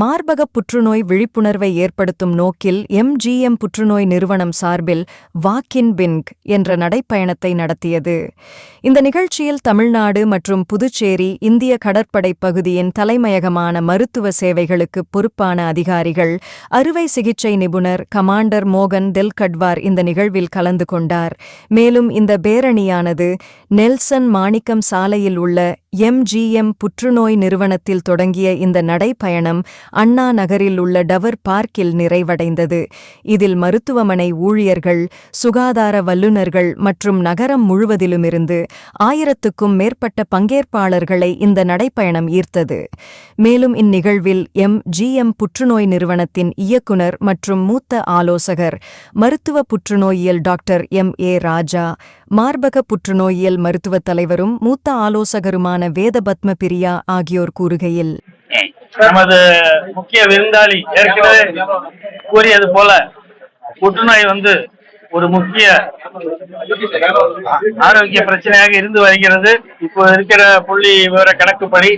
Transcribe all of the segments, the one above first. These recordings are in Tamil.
மார்பக புற்றுநோய் விழிப்புணர்வை ஏற்படுத்தும் நோக்கில் எம்ஜிஎம் புற்றுநோய் நிறுவனம் சார்பில் வாக்கின் பின்க் என்ற நடைப்பயணத்தை நடத்தியது. இந்த நிகழ்ச்சியில் தமிழ்நாடு மற்றும் புதுச்சேரி இந்திய கடற்படை பகுதியின் தலைமையகமான மருத்துவ சேவைகளுக்கு பொறுப்பான அதிகாரிகள் அறுவை சிகிச்சை நிபுணர் கமாண்டர் மோகன் தெல்கட்வார் இந்த நிகழ்வில் கலந்து கொண்டார். மேலும் இந்த பேரணியானது நெல்சன் மாணிக்கம் சாலையில் உள்ள எம்ஜிஎம் புற்றுநோய் நிறுவனத்தில் தொடங்கிய இந்த நடைப்பயணம் அண்ணா நகரில் உள்ள டவர் பார்க்கில் நிறைவடைந்தது. இதில் மருத்துவமனை ஊழியர்கள் சுகாதார வல்லுநர்கள் மற்றும் நகரம் முழுவதிலுமிருந்து ஆயிரத்துக்கும் மேற்பட்ட பங்கேற்பாளர்களை இந்த நடைப்பயணம் ஈர்த்தது. மேலும் இந்நிகழ்வில் எம். ஜிஎம் புற்றுநோய் நிறுவனத்தின் இயக்குனர் மற்றும் மூத்த ஆலோசகர் மருத்துவ புற்றுநோயியல் டாக்டர் எம். ஏ. ராஜா மார்பக புற்றுநோயியல் மருத்துவத் தலைவரும் மூத்த ஆலோசகருமான வேதபத்ம பிரியா ஆகியோர் கூறுகையில் நமது முக்கிய விருந்தாளி ஏற்கனவே கூறியது போல புற்றுநோய் வந்து ஒரு முக்கிய ஆரோக்கிய பிரச்சனையாக இருந்து வருகிறது. இப்போ இருக்கிற புள்ளி விவர கணக்குப்படி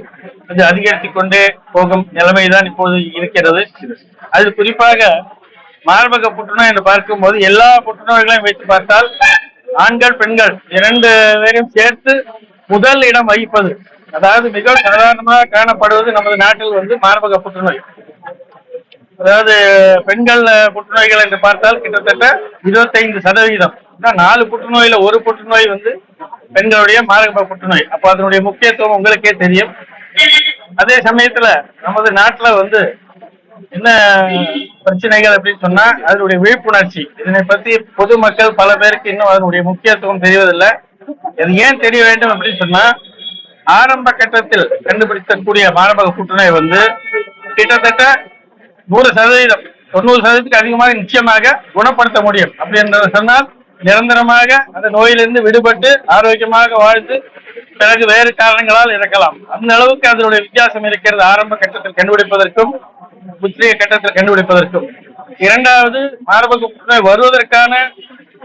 இது அதிகரித்து கொண்டே போகும் நிலைமைதான் இப்போது இருக்கிறது. அது குறிப்பாக மார்பக புற்றுநோய் என்று பார்க்கும்போது எல்லா புற்றுநோய்களையும் வைத்து பார்த்தால் ஆண்கள் பெண்கள் இரண்டு பேரையும் சேர்த்து முதல் இடம் வகிப்பது அதாவது மிக சாதாரணமாக காணப்படுவது நமது நாட்டில் வந்து மார்பக புற்றுநோய். அதாவது பெண்கள் புற்றுநோய்கள் என்று பார்த்தால் கிட்டத்தட்ட இருபத்தைந்து சதவீதம். நாலு புற்றுநோயில ஒரு புற்றுநோய் வந்து பெண்களுடைய மார்பக புற்றுநோய். அப்போ அதனுடைய முக்கியத்துவம் உங்களுக்கே தெரியும். அதே சமயத்துல நமது நாட்டுல வந்து என்ன பிரச்சனைகள் அப்படின்னு சொன்னா அதனுடைய விழிப்புணர்ச்சி. இதனை பத்தி பொதுமக்கள் பல பேருக்கு இன்னும் அதனுடைய முக்கியத்துவம் தெரிவதில்லை. இது ஏன் தெரிய வேண்டும் அப்படின்னு சொன்னா ஆரம்ப கட்டத்தில் கண்டுபிடிக்கக்கூடிய மார்பக புற்றுநோய் வந்து கிட்டத்தட்ட நூறு சதவீதம் தொண்ணூறு சதவீதத்துக்கு அதிகமாக நிச்சயமாக குணப்படுத்த முடியும். அப்படி என்று சொன்னால் நிரந்தரமாக அந்த நோயிலிருந்து விடுபட்டு ஆரோக்கியமாக வாழ்ந்து பிறகு வேறு காரணங்களால் இறக்கலாம். அந்த அளவுக்கு அதனுடைய வித்தியாசம் இருக்கிறது ஆரம்ப கட்டத்தில் கண்டுபிடிப்பதற்கும் முற்றிய கட்டத்தில் கண்டுபிடிப்பதற்கும். இரண்டாவது மார்பக புற்றுநோய் வருவதற்கான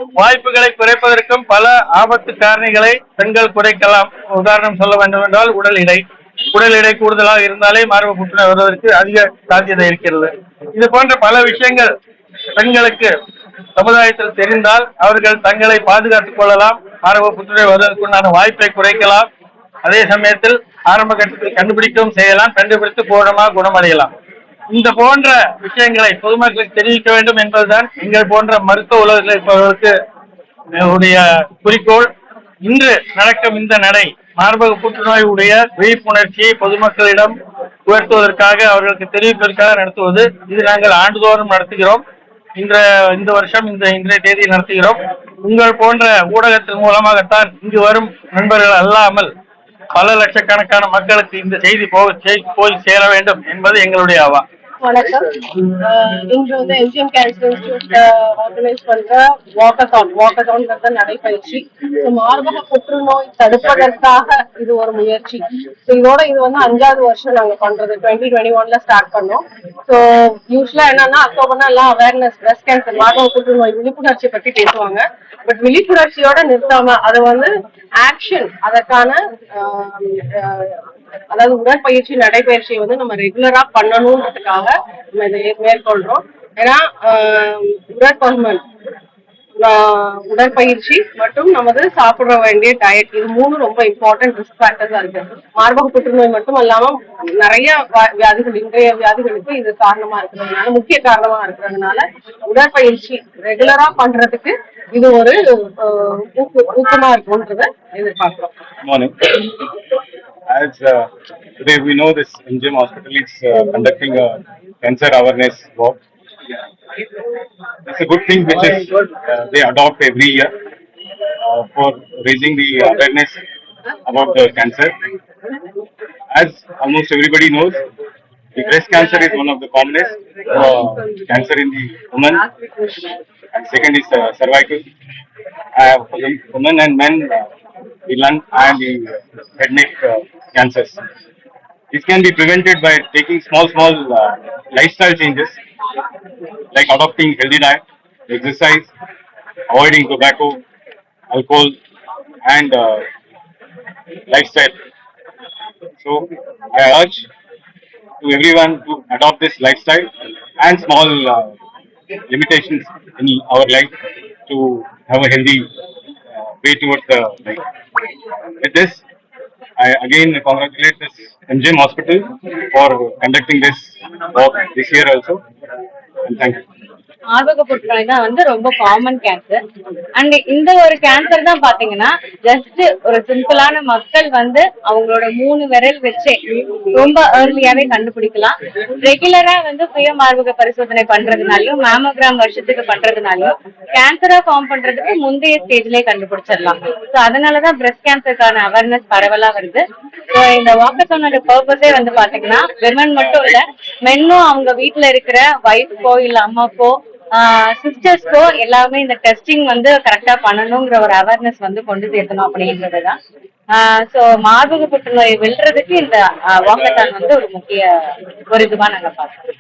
வாய்ப்புகளை குறைப்பதற்கும் பல ஆபத்து காரணிகளை பெண்கள் குறைக்கலாம். உதாரணம் சொல்ல வேண்டும் என்றால் உடல் எடை. உடல் எடை கூடுதலாக இருந்தாலே மார்பக புற்றுநோய் வருவதற்கு அதிக சாத்தியதை இருக்கிறது. இது போன்ற பல விஷயங்கள் பெண்களுக்கு சமுதாயத்தில் தெரிந்தால் அவர்கள் தங்களை பாதுகாத்துக் கொள்ளலாம். மார்பக புற்றுநோய் வருவதற்குண்டான வாய்ப்பை குறைக்கலாம். அதே சமயத்தில் ஆரம்ப கட்டத்தில் கண்டுபிடிக்கவும் செய்யலாம். கண்டுபிடித்து பூரணமாக குணமடையலாம். இந்த போன்ற விஷயங்களை பொதுமக்களுக்கு தெரிவிக்க வேண்டும் என்பதுதான் எங்கள் போன்ற மருத்துவ உலகத்தில் இருப்பவர்களுக்கு உடைய குறிக்கோள். இன்று நடக்கும் இந்த நடை மார்பக புற்றுநோய் உடைய விழிப்புணர்ச்சியை பொதுமக்களிடம் உயர்த்துவதற்காக அவர்களுக்கு தெரிவிப்பதற்காக நடத்துவது. இது நாங்கள் ஆண்டுதோறும் நடத்துகிறோம். இந்த இந்த வருஷம் இந்த இன்றைய தேதி நடத்துகிறோம். உங்கள் போன்ற ஊடகத்தின் மூலமாகத்தான் இங்கு வரும் நண்பர்கள் அல்லாமல் பல லட்சக்கணக்கான மக்களுக்கு இந்த செய்தி போக போய் சேர வேண்டும் என்பது எங்களுடைய அவா வணக்கம். இன்று வந்து எம்ஜிஎம் கேன்சர் இன்ஸ்டியூட் ஆர்கனைஸ் பண்ற வாக்கத்தான் வாக்கத்தான்ங்கிறத நடைபயிற்சி. மார்பக புற்றுநோய் தடுப்பதற்காக இது ஒரு முயற்சி. So, இதோட இது வந்து அஞ்சாவது வருஷம் நாங்க பண்றது. டுவெண்ட்டி டுவெண்ட்டி ஒன்ல ஸ்டார்ட் பண்ணோம். ஸோ யூஸ்வலா என்னன்னா அக்டோபர்னா எல்லாம் அவேர்னஸ் பிரஸ்ட் கேன்சர் மார்பக புற்றுநோய் விழிப்புணர்ச்சி பத்தி பேசுவாங்க. பட் விழிப்புணர்ச்சியோட நிறுத்தாம அதை வந்து ஆக்ஷன் அதற்கான அதாவது உடற்பயிற்சி நடைபயிற்சியை வந்து நம்ம ரெகுலரா பண்ணணும்ன்றதுக்காக நம்ம இதை மேற்கொள்றோம். ஏன்னா உடற்பருமன் உடற்பயிற்சி மற்றும் நமது சாப்பிட வேண்டிய டயட் இது மூணு ரொம்ப இம்பார்ட்டன்ட் ரிஸ்க் ஃபேக்டர்ஸா இருக்கு. மார்பக புற்றுநோய் மட்டும் இல்லாம நிறைய வியாதிகள் இன்றைய வியாதிகளுக்கு இது காரணமா இருக்கிறதுனால முக்கிய காரணமா இருக்கிறதுனால உடற்பயிற்சி ரெகுலரா பண்றதுக்கு இது ஒரு ஊக்கு- ஊக்கமா இருக்கும்ன்றத எதிர்பார்க்கிறோம். As uh, today we know this MGM hospital is uh, conducting a cancer awareness walk. It's a good thing which is uh, they adopt every year uh, for raising the awareness about the cancer. As almost everybody knows, the breast cancer is one of the commonest uh, cancer in the woman. And second is uh, cervical. Uh, for the women and men, uh, the lung and the head neck uh, cancers. This can be prevented by taking small, small uh, lifestyle changes like adopting healthy diet, exercise, avoiding tobacco, alcohol, and uh, lifestyle. So I urge to everyone to adopt this lifestyle and small uh, limitations in our life to have a healthy uh, way towards the life. With this, I again congratulate this MGM Hospital for conducting this walk this year also. And thank புற்றுநோய் தான் வந்து ரொம்ப காமன் கேன்சர் அண்ட் இந்த ஒரு கேன்சர் தான் பாத்தீங்கன்னா ஜஸ்ட் ஒரு சிம்பிளான மக்கள் வந்து அவங்களோட மூணு விரல் வச்சே ரொம்ப ஏர்லியாவே கண்டுபிடிக்கலாம். ரெகுலரா வந்து சுய மார்பக பரிசோதனை பண்றதுனாலயும் மேமோகிராம் வருஷத்துக்கு பண்றதுனாலயும் கேன்சரா ஃபார்ம் பண்றதுக்கு முந்தைய ஸ்டேஜ்லயே கண்டுபிடிச்சிடலாம். ஸோ அதனாலதான் பிரஸ்ட் கேன்சருக்கான அவேர்னஸ் பரவலா வருது. ஸோ இந்த வாக்கத்தோனோட பர்பஸே வந்து பாத்தீங்கன்னா விமன் மட்டும் இல்ல மென்னும் அவங்க வீட்டுல இருக்கிற ஒய்ஃப்க்கோ இல்ல அம்மாக்கோ சிஸ்டர்ஸ்க்கோ எல்லாமே இந்த டெஸ்டிங் வந்து கரெக்டா பண்ணணுங்கிற ஒரு அவேர்னஸ் வந்து கொண்டு சேர்க்கணும் அப்படின்றதுதான். ஸோ மார்பக புற்றுநோய் வெல்றதுக்கு இந்த வாக்கத்தான் வந்து ஒரு முக்கிய ஒரு இதுவா நாங்க பார்க்கறோம்.